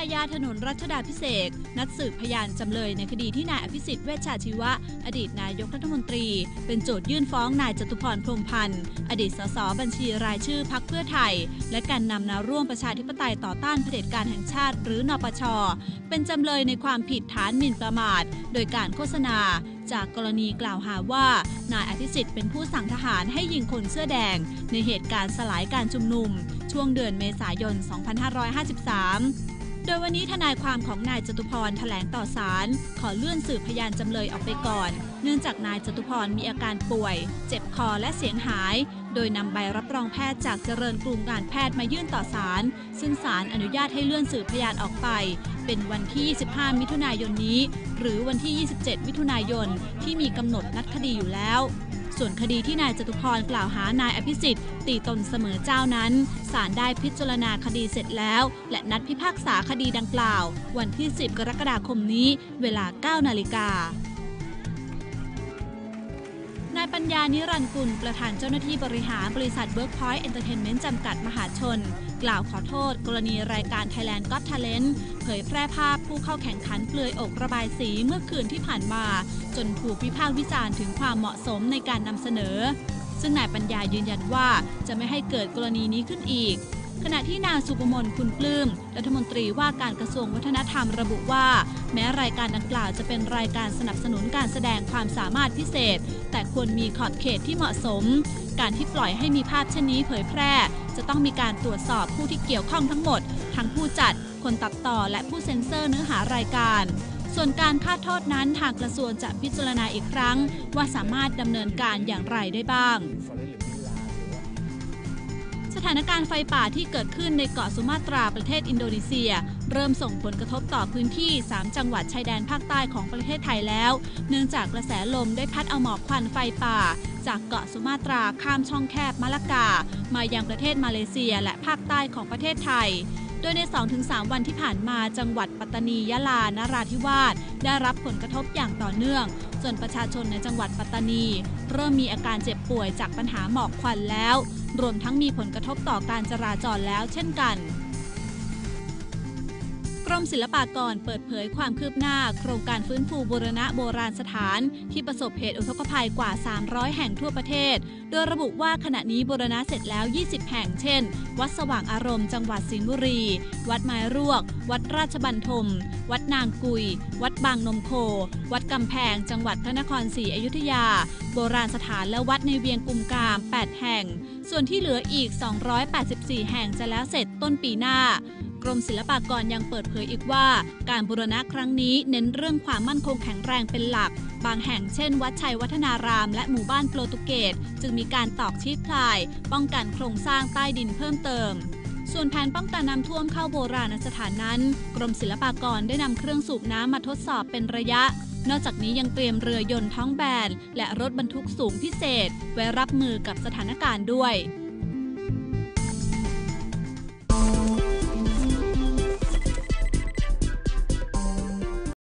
าญาถนนรัชดาพิเศษนัดสืบพยานจำเลยในคดีที่นายอภิสิทธิ์เวชชาชีวะ อดีตนายกรัฐมนตรี เป็นโจทยื่นฟ้องนายจตุพรพรมพันธ์ อดีตสสบัญชีรายชื่อพักเพื่อไทย และการนำแนวร่วมประชาธิปไตยต่อต้านเผด็จการแห่งชาติ หรือนปช เป็นจำเลยในความผิดฐานหมิ่นประมาท โดยการโฆษณาจากกรณีกล่าวหาว่า นายอภิสิทธิ์เป็นผู้สั่งทหารให้ยิงคนเสื้อแดง ในเหตุการณ์สลายการชุมนุม ช่วงเดือนเมษายน 2553 โดยวันนี้ทนายความของนายจตุพรแถลงต่อศาลขอเลื่อนสืบพยานจำเลยออกไปก่อน เนื่องจากนายจตุพรมีอาการป่วย เจ็บคอและเสียงหาย โดยนำใบรับรองแพทย์จากเจริญกรุงการแพทย์มายื่นต่อศาลซึ่งศาลอนุญาตให้เลื่อนสืบพยานออกไป เป็นวันที่ 25 มิถุนายนนี้ หรือวันที่ 27 มิถุนายนที่มีกำหนดนัดคดีอยู่แล้ว ส่วนคดีที่นายจตุพรกล่าวหานายอภิสิทธิ์ ตีตนเสมอเจ้านั้นศาลได้พิจารณาคดีเสร็จแล้ว และนัดพิพากษาคดีดังกล่าว วันที่ 10 กรกฎาคมนี้ เวลา 9 นาฬิกา ปัญญานิรันดร์กุล ประธานเจ้าหน้าที่บริหารบริษัท Workpoint Entertainment จำกัดมหาชน กล่าวขอโทษ กรณีรายการ Thailand Got Talent เผยแพร่ภาพผู้เข้าแข่งขันเปลือยอกระบายสีเมื่อคืนที่ผ่านมา จนถูกวิพากษ์วิจารณ์ถึงความเหมาะสมในการนำเสนอ ซึ่งนายปัญญายืนยันว่าจะไม่ให้เกิดกรณีนี้ขึ้นอีก ขณะที่นางสุปมนคุณปลื้มรัฐมนตรีว่าการกระทรวงวัฒนธรรมระบุว่า แม้รายการดังกล่าวจะเป็นรายการสนับสนุนการแสดงความสามารถพิเศษ แต่ควรมีขอบเขตที่เหมาะสม การที่ปล่อยให้มีภาพเช่นนี้เผยแพร่ จะต้องมีการตรวจสอบผู้ที่เกี่ยวข้องทั้งหมด ทั้งผู้จัด คนตัดต่อและผู้เซ็นเซอร์เนื้อหารายการส่วนการค่าโทษนั้นทางกระทรวงจะพิจารณาอีกครั้ง ว่าสามารถดำเนินการอย่างไรได้บ้าง สถานการณ์ไฟป่าที่เกิดขึ้นในเกาะสุมาตราประเทศอินโดนีเซีย เริ่มส่งผลกระทบต่อพื้นที่ 3 จังหวัดชายแดนภาคใต้ของประเทศไทยแล้ว เนื่องจากกระแสลมได้พัดเอาหมอกควันไฟป่า จากเกาะสุมาตราข้ามช่องแคบมาละกา มายังประเทศมาเลเซียและภาคใต้ของประเทศไทย โดยใน 2-3 วันที่ผ่านมาจังหวัดปัตตานียะลานราธิวาสได้รับผลกระทบอย่างต่อเนื่อง จนประชาชนในจังหวัดปัตตานี เริ่มมีอาการเจ็บป่วยจากปัญหาหมอกควันแล้ว รวมทั้งมีผลกระทบต่อการจราจรแล้วเช่นกัน รมศิลปากรเปิดเผยความคืบหน้า โครงการฟื้นฟูบูรณะโบราณสถาน ที่ประสบเหตุอุทกภัยกว่า 300 แห่งทั่วประเทศ โดยระบุว่าขณะนี้บูรณะเสร็จแล้ว 20 แห่ง เช่น วัดสว่างอารมณ์จังหวัดสิงห์บุรี วัดไม้รวก วัดราชบันทม วัดนางกุย วัดบางนมโค วัดกำแพง จังหวัดพระนครศรีอยุธยา โบราณสถานและวัดในเวียงกุมกาม 8 แห่ง ส่วนที่เหลืออีก 284 แห่งจะแล้วเสร็จต้นปีหน้า กรมศิลปากรยังเปิดเผยอีกว่า การบูรณะครั้งนี้เน้นเรื่องความมั่นคงแข็งแรงเป็นหลัก บางแห่งเช่น วัดชัยวัฒนาราม และหมู่บ้านโปรตุเกสจึงมีการตอกชีพพลาย ป้องกันโครงสร้างใต้ดินเพิ่มเติมส่วนแผนป้องกันน้ำท่วมเข้าโบราณสถานนั้น กรมศิลปากรได้นำเครื่องสูบน้ำมาทดสอบเป็นระยะ นอกจากนี้ยังเตรียมเรือยนต์ท้องแบน และรถบรรทุกสูงพิเศษ ไว้รับมือกับสถานการณ์ด้วย